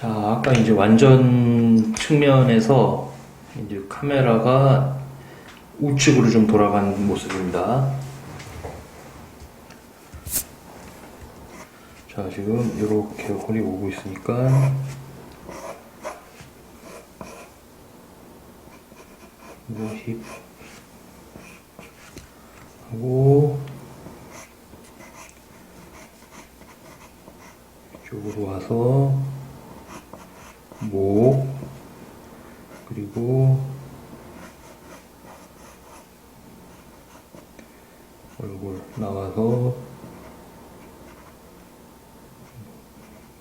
자, 아까 이제 완전 측면에서 이제 카메라가 우측으로 좀 돌아간 모습입니다. 자, 지금 이렇게 홀이 오고 있으니까 이거 힙 하고 이쪽으로 와서 목 그리고 얼굴 나와서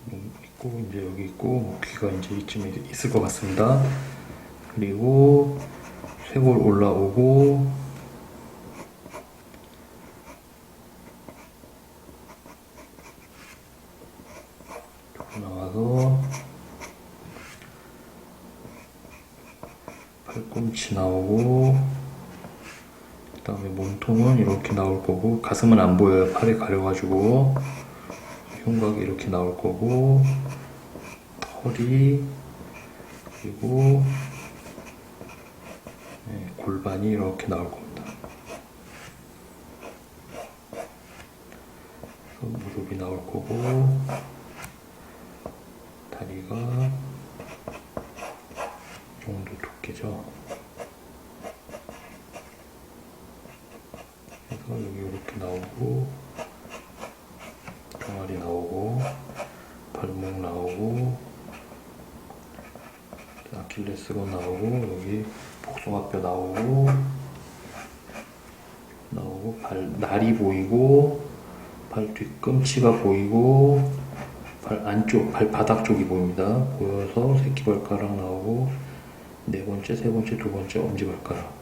몸 있고 이제 여기 있고 뭐 귀가 이제 이쯤에 있을 것 같습니다. 그리고 쇄골 올라오고 이쪽으로 나와서 팔꿈치 나오고 그다음에 몸통은 이렇게 나올 거고 가슴은 안 보여요. 팔에 가려가지고. 흉곽이 이렇게 나올 거고. 허리 그리고 네, 골반이 이렇게 나올 겁니다. 그래서 무릎이 나올 거고 다리가 이 정도 두께죠. 그래서 여기 이렇게 나오고 종아리 나오고 발목 나오고 아킬레스건 나오고 여기 복숭아뼈 나오고 나오고 발 날이 보이고 발 뒤꿈치가 보이고 발 안쪽 발바닥 쪽이 보입니다. 보여서 새끼발가락 나오고 네 번째, 세 번째, 두 번째 엄지발가락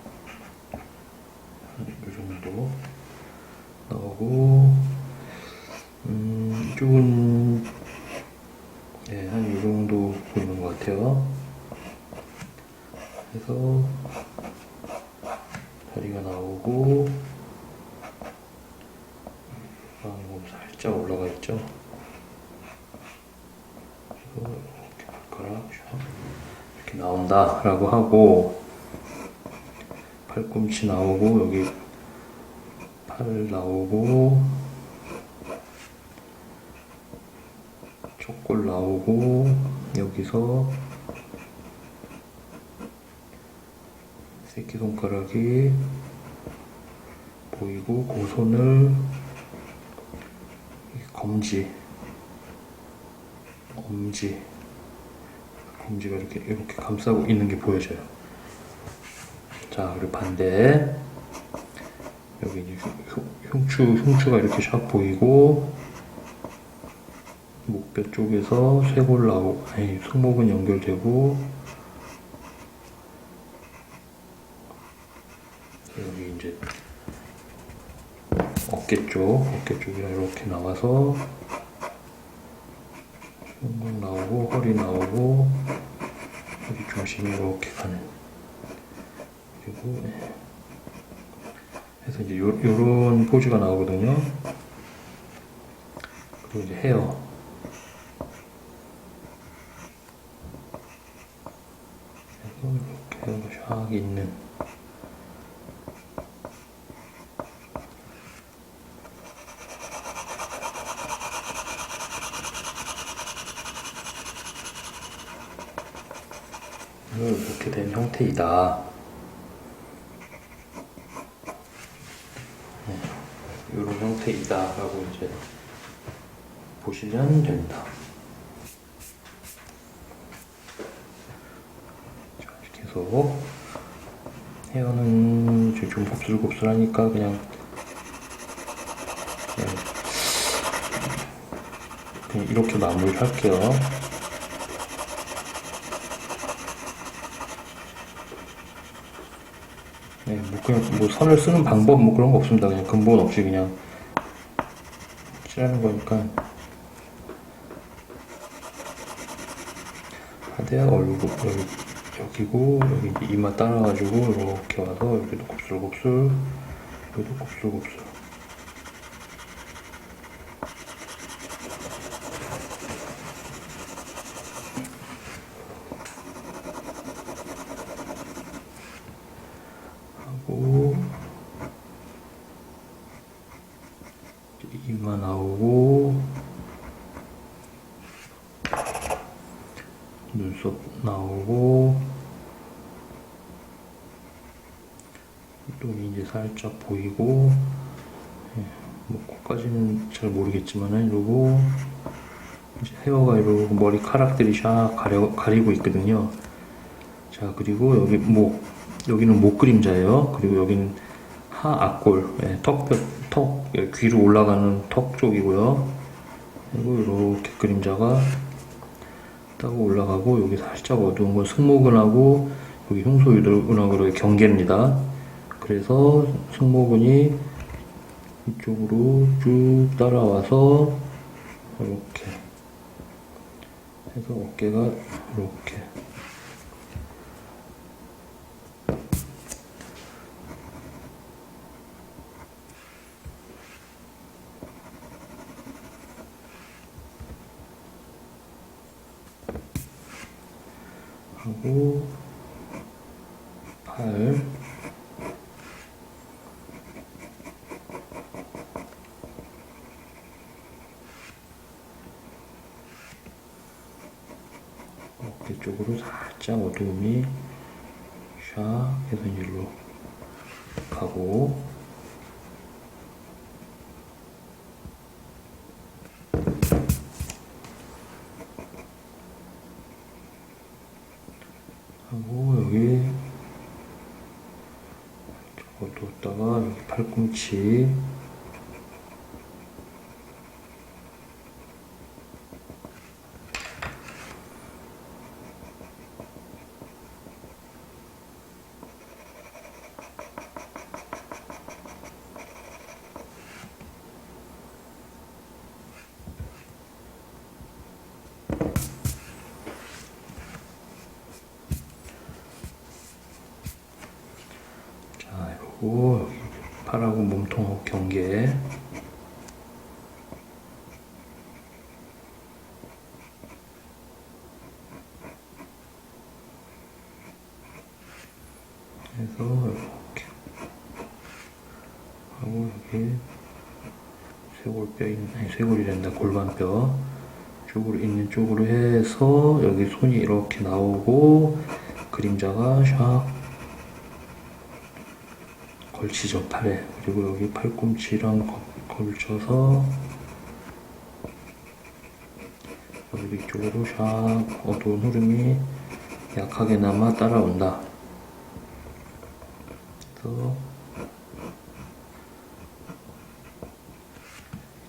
이 정도 나오고 음, 이쪽은 네, 한이 정도 보이는 것 같아요. 그래서 다리가 나오고 아, 살짝 올라가 있죠. 이렇게 발가락 샥 이렇게 나온다라고 하고 팔꿈치 나오고 여기 팔 나오고 촉골 나오고 여기서 새끼 손가락이 보이고 그 손을 이 검지 엄지 검지가 이렇게 이렇게 감싸고 있는 게 보여져요. 자 그리고 반대 여기 이제 흉- 흉추 흉추가 이렇게 샥 보이고 목뼈 쪽에서 쇄골 나오고 아니 승모근 연결되고 여기 이제 어깨 쪽 어깨 쪽이랑 이렇게 나와서 흉곽 나오고 허리 나오고 허리 중심이 이렇게 가는. 그리고 네. 그래서 이제 요, 요런 포즈가 나오거든요. 그리고 이제 헤어. 이렇게 샥 있는 이렇게 된 네, 이런 형태이다라고 이제 보시면 됩니다. 해서 헤어는 이제 좀 곱슬곱슬하니까 그냥 그냥, 그냥 이렇게 마무리 할게요. 네, 뭐 그냥 뭐 선을 쓰는 방법 뭐 그런 거 없습니다. 그냥 근본 없이 그냥 칠하는 거니까 하대야 얼굴 여기 여기고 여기 이마 따라가지고 이렇게 와서 여기도 곱슬곱슬 여기도 곱슬곱슬 눈썹 나오고 눈이 이제 살짝 보이고 예, 뭐 코까지는 이러고 이제 헤어가 이러고 머리카락들이 샥 가려, 가리고 있거든요. 자 그리고 여기 목 여기는 목 그림자예요. 그리고 여기는 하 앞골 예, 턱뼈 턱 예, 귀로 올라가는 턱 쪽이고요. 그리고 이렇게 그림자가 따고 올라가고 여기 살짝 어두운 건 승모근하고 여기 흉소유도근하고의 경계입니다. 그래서 승모근이 이쪽으로 쭉 따라와서 이렇게 해서 어깨가 이렇게. 하고 팔 어깨 쪽으로 살짝 어두움이 샥 해서 일로 가고. 하고 여기 뒀다가 여기 팔꿈치 여기 팔하고 몸통 경계. 해서 이렇게 하고 여기 쇄골뼈 있는 쇄골이 된다. 골반뼈. 쪽으로 있는 쪽으로 해서 여기 손이 이렇게 나오고 그림자가 샥 걸치죠 팔에. 그리고 여기 팔꿈치랑 거- 걸쳐서 여기 쪽으로 샥 어두운 흐름이 약하게나마 따라온다. 그래서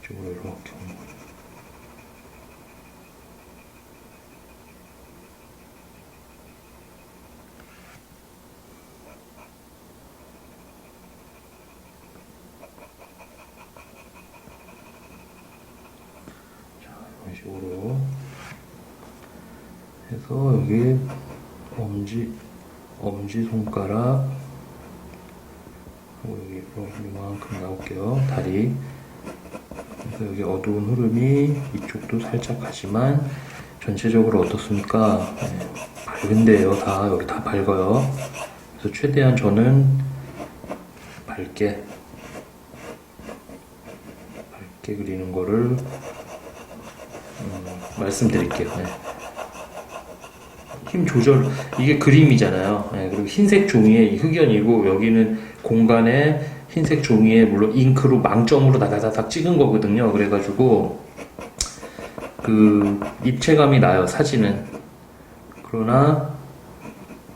이쪽으로 이렇게 오는 거죠. 자, 이런 식으로 해서 여기 엄지 엄지 손가락 그리고 여기 이만큼 나올게요. 다리. 그래서 여기 어두운 흐름이 이쪽도 살짝 가지만 전체적으로 어떻습니까? 네, 밝은데요. 다 여기 다 밝아요. 그래서 최대한 저는 밝게 밝게 그리는 거를 음, 말씀드릴게요 네. 힘 조절 이게 그림이잖아요. 예, 그리고 흰색 종이에 이 흑연이고 여기는 공간에 흰색 종이에 물론 잉크로 망점으로 다다다닥 찍은 거거든요. 그래가지고 그 입체감이 나요 사진은. 그러나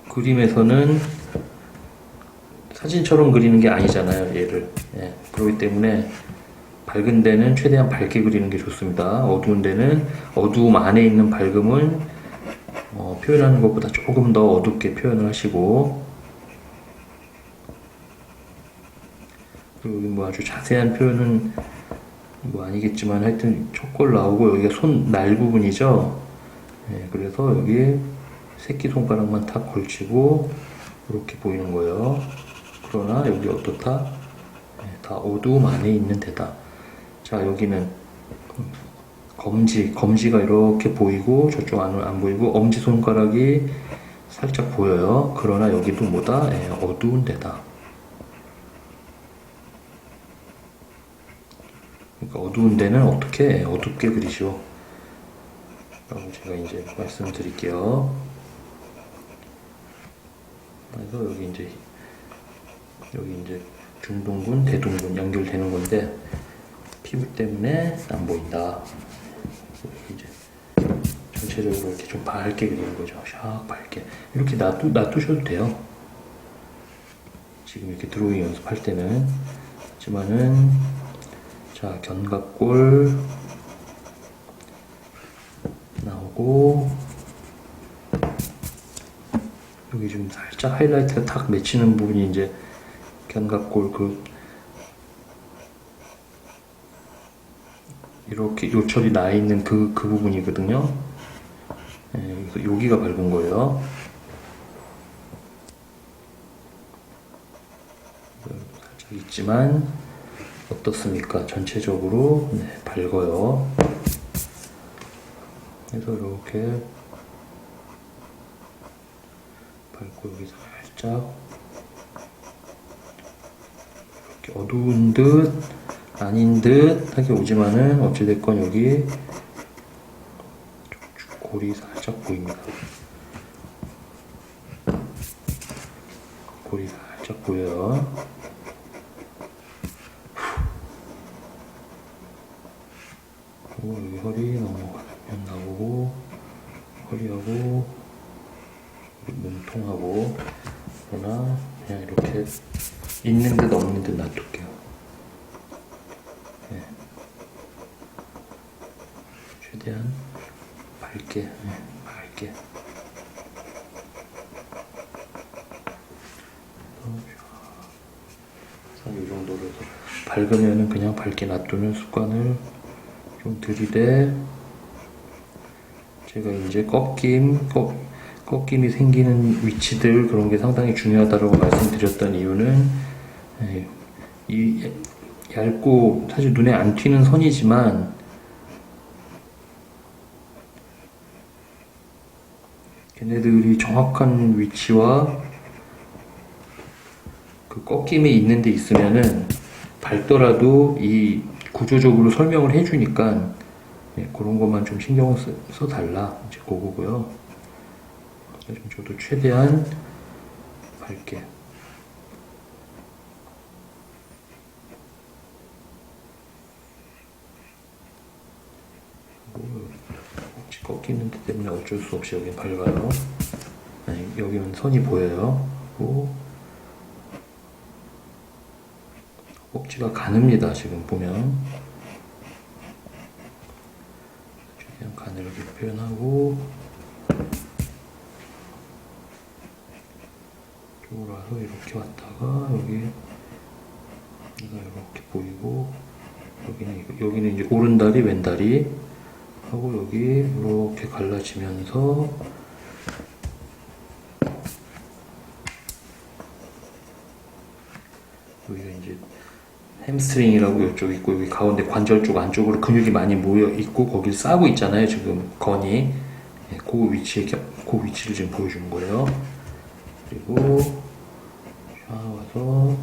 그림에서는 사진처럼 그리는 게 아니잖아요. 얘를. 예, 그렇기 때문에 밝은 데는 최대한 밝게 그리는 게 좋습니다. 어두운 데는 어두움 안에 있는 밝음을 어, 표현하는 것보다 조금 더 어둡게 표현을 하시고 그리고 뭐 아주 자세한 표현은 뭐 아니겠지만 하여튼 촉골 나오고 여기가 손 날 부분이죠 네, 그래서 여기 새끼손가락만 탁 걸치고 이렇게 보이는 거예요 그러나 여기 어떻다? 네, 다 어두움 안에 있는 데다 자 여기는 검지, 검지가 이렇게 보이고 저쪽 안은 안 보이고 엄지 손가락이 살짝 보여요. 그러나 여기도 뭐다? 예, 어두운 데다. 그러니까 어두운 데는 어떻게 어둡게 그리죠. 라고 제가 이제 말씀드릴게요. 그래서 여기 이제 여기 이제 중동근, 대동근 연결되는 건데 피부 때문에 안 보인다. 이제 전체적으로 이렇게 좀 밝게 그리는 거죠. 샥 밝게 이렇게 놔두, 놔두셔도 돼요. 지금 이렇게 드로잉 연습할 때는 하지만은 자 견갑골 나오고 여기 지금 살짝 하이라이트가 탁 맺히는 부분이 이제 견갑골 그 이렇게 요철이 나 있는 그, 그 부분이거든요. 예, 그래서 여기가 밝은 거예요. 살짝 있지만 어떻습니까? 전체적으로 네, 밝아요. 그래서 이렇게 밝고 여기 살짝 이렇게 어두운 듯 아닌 듯 하게 오지만은 어찌됐건 여기 골이 살짝 보입니다. 골이 살짝 보여요. 그리고 여기 허리 넘어가면 나오고 허리하고 몸통하고 그러나 그냥 이렇게 있는 듯 없는 듯 놔둘게요. 네. 최대한 밝게, 네, 밝게. 이 정도로 해서 밝으면은 그냥 밝게 놔두는 습관을 좀 들이대. 제가 이제 꺾임, 꺾, 꺾임이 생기는 위치들 그런 게 상당히 중요하다고 말씀드렸던 이유는 예, 이 얇고 사실 눈에 안 튀는 선이지만 걔네들이 정확한 위치와 그 꺾임이 있는 데 있으면은 밝더라도 이 구조적으로 설명을 해주니까 예, 그런 것만 좀 신경 써, 써달라 이제 그거고요. 그래서 저도 최대한 밝게 혹시 꺾이는 데 때문에 어쩔 수 없이 여기 밝아요. 아니, 여기는 선이 보여요. 그리고 꼭지가 가늡니다. 지금 보면 최대한 가늘게 표현하고 돌아서 이렇게 왔다가 여기 이렇게 보이고 여기는 여기는 이제 오른다리 왼다리 하고 여기 이렇게 갈라지면서 여기가 이제 햄스트링이라고 이쪽 있고 여기 가운데 관절 쪽 안쪽으로 근육이 많이 모여 있고 거길 싸고 있잖아요 지금. 건이. 예, 그 위치에 겨- 그 위치를 지금 보여주는 거예요. 그리고 샤 와서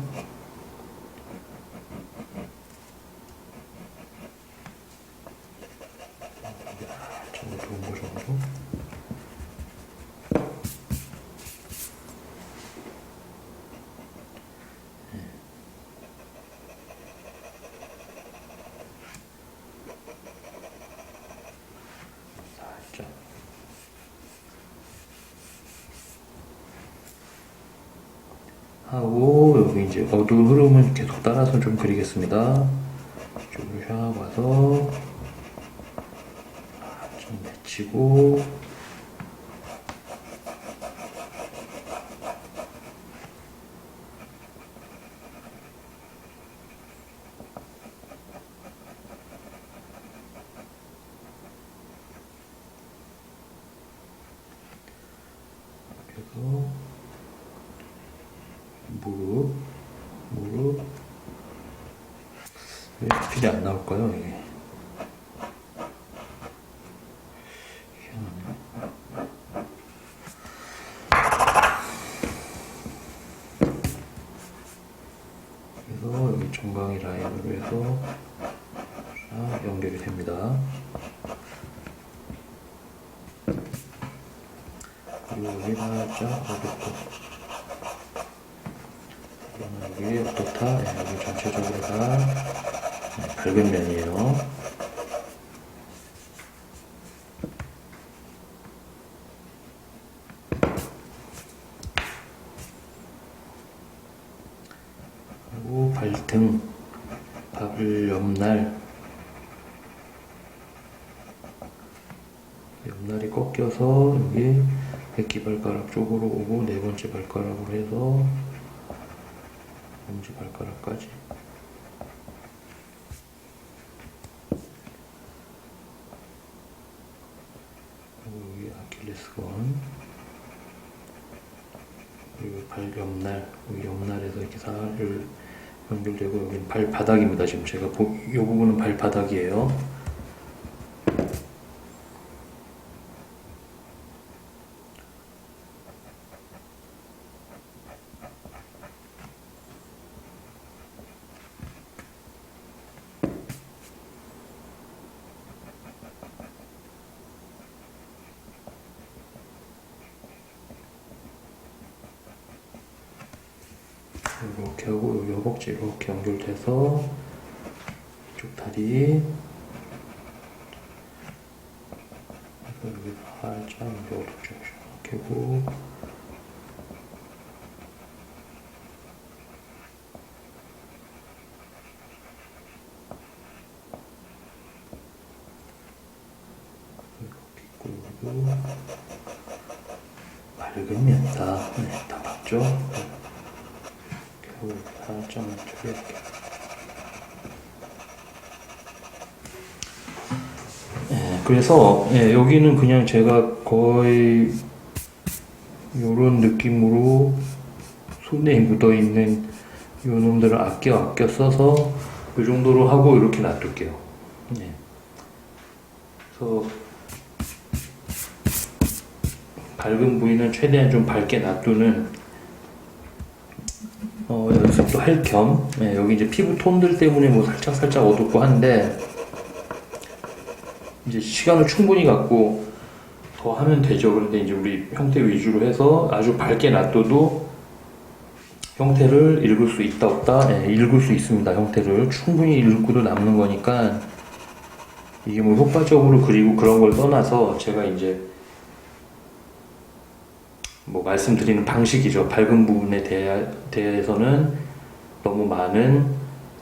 좀 어두운 거 정도 살짝 하고 여기 이제 어두운 흐름은 계속 따라서 좀 그리겠습니다. 이쪽으로 샥 와서 좀 맺히고 그래서 무릎, 무릎. 왜 필이 안 나올까요? 이게. 그래서 여기 정강이 라인으로 해서 쫙 연결이 됩니다. 그리고 여기 살짝 어둡고 여기? 네, 여기 전체적으로 다 네, 밝은 면이에요. 그리고 발등, 밥을 옆날, 옆날이 꺾여서 여기 백기 발가락 쪽으로 오고 네 번째 발가락으로 해서 엄지 발가락까지 그리고 여기 아킬레스건 그리고 발 옆날 여기 옆날에서 이렇게 살을 연결되고 여기는 발바닥입니다 지금. 제가 보, 이 부분은 발바닥이에요 이렇게 하고 여기 허벅지 이렇게 연결돼서 이쪽 다리. 여기 살짝 여기 어둡죠. 이렇게 하고. 이렇게 여기도. 밝은 면다. 네, 다 봤죠? 이쪽에 이렇게 예, 그래서 예, 여기는 그냥 제가 거의 이런 느낌으로 손에 묻어 있는 요 놈들을 아껴 아껴 써서 그 정도로 하고 이렇게 놔둘게요. 예. 그래서 밝은 부위는 최대한 좀 밝게 놔두는 어, 연습도 할 겸, 예, 여기 이제 피부 톤들 때문에 뭐 살짝 살짝 어둡고 한데, 이제 시간을 충분히 갖고 더 하면 되죠. 그런데 이제 우리 형태 위주로 해서 아주 밝게 놔둬도 형태를 읽을 수 있다 없다? 예, 읽을 수 있습니다. 형태를. 충분히 읽고도 남는 거니까, 이게 뭐 효과적으로 그리고 그런 걸 떠나서 제가 이제 뭐 말씀드리는 방식이죠. 밝은 부분에 대해, 대해 서는 너무 많은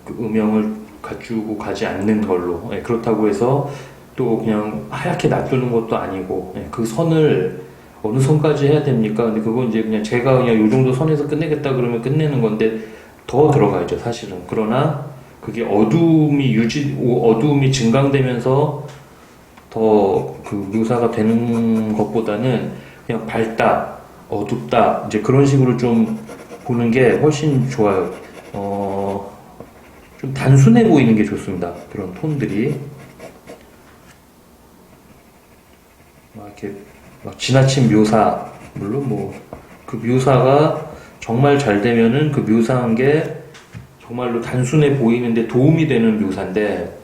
그 음영을 갖추고 가지 않는 걸로. 예, 그렇다고 해서 또 그냥 하얗게 놔두는 것도 아니고 예, 그 선을 어느 선까지 해야 됩니까? 근데 그건 이제 그냥 제가 그냥 요 정도 선에서 끝내겠다 그러면 끝내는 건데 더 들어가야죠, 사실은. 그러나 그게 어두움이 유지, 오- 어두움이 증강되면서 더 그 묘사가 되는 것보다는 그냥 밝다, 어둡다, 이제 그런 식으로 좀 보는 게 훨씬 좋아요. 어, 좀 단순해 보이는 게 좋습니다. 그런 톤들이. 막 이렇게 막 지나친 묘사, 물론 뭐 그 묘사가 정말 잘 되면은 그 묘사한 게 정말로 단순해 보이는데 도움이 되는 묘사인데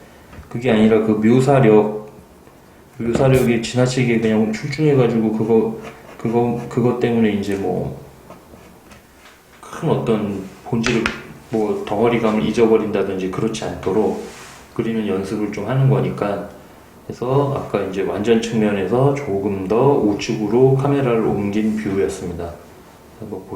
그게 아니라 그 묘사력, 묘사력이 지나치게 그냥 출중해가지고 그거 그거 그것 때문에 이제 뭐 큰 어떤 본질을 뭐 덩어리감을 잊어버린다든지 그렇지 않도록 그리는 연습을 좀 하는 거니까 그래서 아까 이제 완전 측면에서 조금 더 우측으로 카메라를 옮긴 뷰였습니다. 한번 보시.